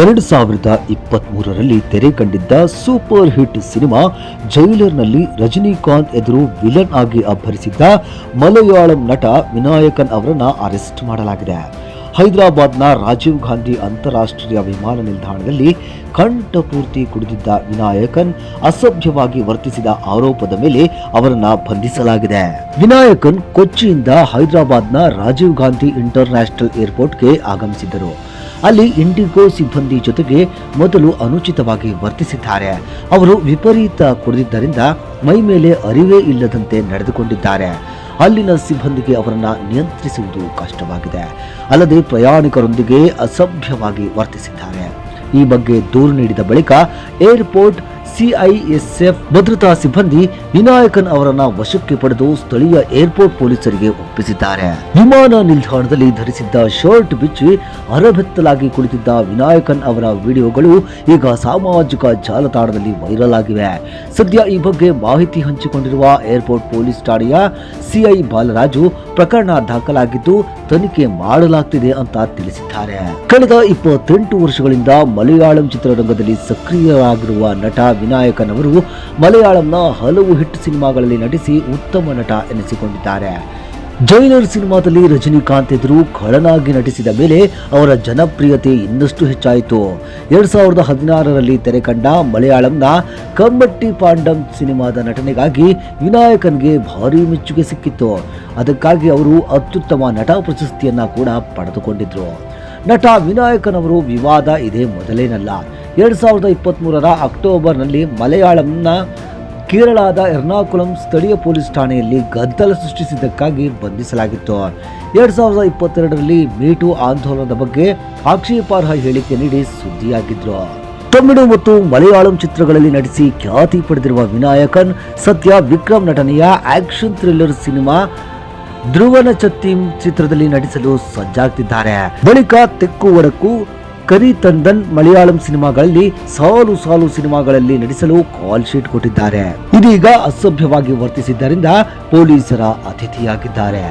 ಎರಡು ಸಾವಿರದ ಇಪ್ಪತ್ತ್ ಮೂರರಲ್ಲಿ ತೆರೆ ಕಂಡಿದ್ದ ಸೂಪರ್ ಹಿಟ್ ಸಿನಿಮಾ ಜೈಲರ್ನಲ್ಲಿ ರಜನಿಕಾಂತ್ ಎದುರು ವಿಲನ್ ಆಗಿ ಅಬ್ಬರಿಸಿದ್ದ ಮಲಯಾಳಂ ನಟ ವಿನಾಯಕನ್ ಅವರನ್ನ ಅರೆಸ್ಟ್ ಮಾಡಲಾಗಿದೆ. ಹೈದರಾಬಾದ್ನ ರಾಜೀವ್ ಗಾಂಧಿ ಅಂತಾರಾಷ್ಟ್ರೀಯ ವಿಮಾನ ನಿಲ್ದಾಣದಲ್ಲಿ ಕಂಠಪೂರ್ತಿ ಕುಡಿದಿದ್ದ ವಿನಾಯಕನ್ ಅಸಭ್ಯವಾಗಿ ವರ್ತಿಸಿದ ಆರೋಪದ ಮೇಲೆ ಅವರನ್ನ ಬಂಧಿಸಲಾಗಿದೆ. ವಿನಾಯಕನ್ ಕೊಚ್ಚಿಯಿಂದ ಹೈದರಾಬಾದ್ನ ರಾಜೀವ್ ಗಾಂಧಿ ಇಂಟರ್ನ್ಯಾಷನಲ್ ಏರ್ಪೋರ್ಟ್ಗೆ ಆಗಮಿಸಿದ್ದರು. ಅಲ್ಲಿ ಇಂಡಿಗೋ ಸಿಬ್ಬಂದಿ ಜೊತೆಗೆ ಮೊದಲು ಅನುಚಿತವಾಗಿ ವರ್ತಿಸಿದ್ದಾರೆ. ಅವರು ವಿಪರೀತ ಕುಡಿದಿದ್ದರಿಂದ ಮೈ ಮೇಲೆ ಅರಿವೇ ಇಲ್ಲದಂತೆ ನಡೆದುಕೊಂಡಿದ್ದಾರೆ. ಅಲ್ಲಿನ ಸಿಬ್ಬಂದಿಗೆ ಅವರನ್ನು ನಿಯಂತ್ರಿಸುವುದು ಕಷ್ಟವಾಗಿದೆ. ಅಲ್ಲದೆ ಪ್ರಯಾಣಿಕರೊಂದಿಗೆ ಅಸಭ್ಯವಾಗಿ ವರ್ತಿಸಿದ್ದಾರೆ. ಈ ಬಗ್ಗೆ ದೂರು ನೀಡಿದ ಬಳಿಕ ಏರ್ಪೋರ್ಟ್ ಸಿಐಎಸ್ಎಫ್ ಭದ್ರತಾ ಸಿಬ್ಬಂದಿ ವಿನಾಯಕನ್ ಅವರನ್ನ ವಶಕ್ಕೆ ಪಡೆದು ಸ್ಥಳೀಯ ಏರ್ಪೋರ್ಟ್ ಪೊಲೀಸರಿಗೆ ಒಪ್ಪಿಸಿದ್ದಾರೆ. ವಿಮಾನ ನಿಲ್ದಾಣದಲ್ಲಿ ಧರಿಸಿದ್ದ ಶರ್ಟ್ ಬಿಚ್ಚಿ ಅರಬೆತ್ತಲಾಗಿ ಕುಳಿತಿದ್ದ ವಿನಾಯಕನ್ ಅವರ ವಿಡಿಯೋಗಳು ಈಗ ಸಾಮಾಜಿಕ ಜಾಲತಾಣದಲ್ಲಿ ವೈರಲ್ ಆಗಿವೆ. ಸದ್ಯ ಈ ಬಗ್ಗೆ ಮಾಹಿತಿ ಹಂಚಿಕೊಂಡಿರುವ ಏರ್ಪೋರ್ಟ್ ಪೊಲೀಸ್ ಠಾಣೆಯ ಸಿಐ ಬಾಲರಾಜು, ಪ್ರಕರಣ ದಾಖಲಾಗಿದ್ದು ತನಿಖೆ ಮಾಡಲಾಗ್ತಿದೆ ಅಂತ ತಿಳಿಸಿದ್ದಾರೆ. ಕಳೆದ ಇಪ್ಪತ್ತೆಂಟು ವರ್ಷಗಳಿಂದ ಮಲಯಾಳಂ ಚಿತ್ರರಂಗದಲ್ಲಿ ಸಕ್ರಿಯರಾಗಿರುವ ನಟ ವಿನಾಯಕನ್ ಅವರು ಮಲಯಾಳಂನ ಹಲವು ಹಿಟ್ ಸಿನಿಮಾಗಳಲ್ಲಿ ನಟಿಸಿ ಉತ್ತಮ ನಟ ಎನಿಸಿಕೊಂಡಿದ್ದಾರೆ. ಜೈಲರ್ ಸಿನಿಮಾದಲ್ಲಿ ರಜನಿಕಾಂತ್ ಎದುರು ಖಳನಾಗಿ ನಟಿಸಿದ ಮೇಲೆ ಅವರ ಜನಪ್ರಿಯತೆ ಇನ್ನಷ್ಟು ಹೆಚ್ಚಾಯಿತು. ಎರಡ್ ಸಾವಿರದ ಹದಿನಾರರಲ್ಲಿ ತೆರೆ ಕಂಡ ಮಲಯಾಳಂನ ಕಮ್ಮಟ್ಟಿ ಪಾಂಡಂ ಸಿನಿಮಾದ ನಟನೆಗಾಗಿ ವಿನಾಯಕನ್ಗೆ ಭಾರಿ ಮೆಚ್ಚುಗೆ ಸಿಕ್ಕಿತ್ತು. ಅದಕ್ಕಾಗಿ ಅವರು ಅತ್ಯುತ್ತಮ ನಟ ಪ್ರಶಸ್ತಿಯನ್ನ ಕೂಡ ಪಡೆದುಕೊಂಡಿದ್ರು. ನಟ ವಿನಾಯಕನವರು ವಿವಾದ ಇದೇ ಮೊದಲೇನಲ್ಲ. ಎರಡ್ ಸಾವಿರದ ಇಪ್ಪತ್ತ್ಮೂರರ ಅಕ್ಟೋಬರ್ನಲ್ಲಿ ಮಲಯಾಳಂನ ಕೇರಳದ ಎರ್ನಾಕುಲಂ ಸ್ಥಳೀಯ ಪೊಲೀಸ್ ಠಾಣೆಯಲ್ಲಿ ಗದ್ದಲ ಸೃಷ್ಟಿಸಿದ್ದಕ್ಕಾಗಿ ಬಂಧಿಸಲಾಗಿತ್ತು. ಎರಡು ಸಾವಿರದ ಇಪ್ಪತ್ತೆರಡರಲ್ಲಿ ಮೀಟು ಆಂದೋಲನದ ಬಗ್ಗೆ ಆಕ್ಷೇಪಾರ್ಹ ಹೇಳಿಕೆ ನೀಡಿ ಸುದ್ದಿಯಾಗಿದ್ದರು ತಮಿಳು ಮತ್ತು ಮಲಯಾಳಂ ಚಿತ್ರಗಳಲ್ಲಿ ನಟಿಸಿ ಖ್ಯಾತಿ ಪಡೆದಿರುವ ವಿನಾಯಕನ್ ಸದ್ಯ ವಿಕ್ರಮ್ ನಟನೆಯ ಆಕ್ಷನ್ ಥ್ರಿಲ್ಲರ್ ಸಿನಿಮಾ ಧ್ರುವನ ಚತ್ತಿಂ ಚಿತ್ರದಲ್ಲಿ ನಟಿಸಲು ಸಜ್ಜಾಗ್ತಿದ್ದಾರೆ. ಬಳಿಕ ತೆಕ್ಕು ಒಡಕು ಕರಿ ತಂದನ್ ಮಲಯಾಳಂ ಸಿನಿಮಾಗಳಲ್ಲಿ ಸಾಲು ಸಾಲು ಸಿನಿಮಾಗಳಲ್ಲಿ ನಟಿಸಲು ಕಾಲ್ ಶೀಟ್ ಕೊಟ್ಟಿದ್ದಾರೆ. ಇದೀಗ ಅಸಭ್ಯವಾಗಿ ವರ್ತಿಸಿದ್ದರಿಂದ ಪೊಲೀಸರ ಅತಿಥಿಯಾಗಿದ್ದಾರೆ.